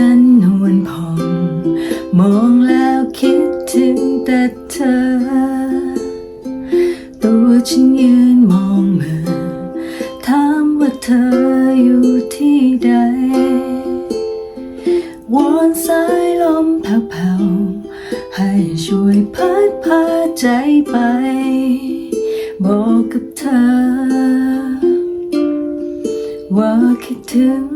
จันนวลผ่อง มองแล้วคิดถึงแต่เธอ ตัวฉันยืนมองเมื่อถามว่าเธออยู่ที่ใด วอนสายลมแผ่วๆให้ช่วยพัดพาใจไป บอกกับเธอ ว่าคิดถึง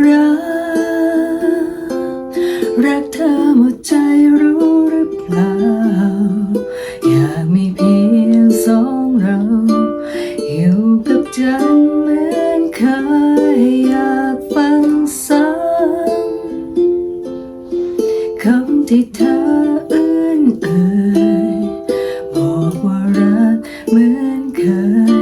รัก รักเธอหมดใจรู้หรือเปล่า อยากมีเพียงสองเรา อยู่กับจันเหมือนเคยอยากฟังซ้ำคำที่เธอเอื้อนเอ่ยบอกว่ารักเหมือนเคย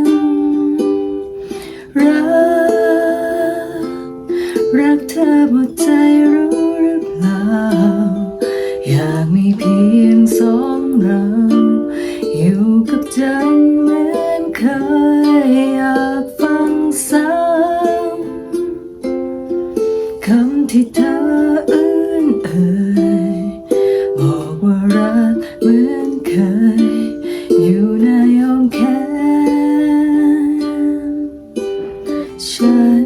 ท อหมดใจรู้หรือเปล่า อยากมีเพียงสองเรา อยู่กับจเหมือนเคยอยากฟังซ้ำคำที่เธออื้นเอ่ยบอกว่ารักเหมือนเคย อยู่ในอ้อมแขนฉัน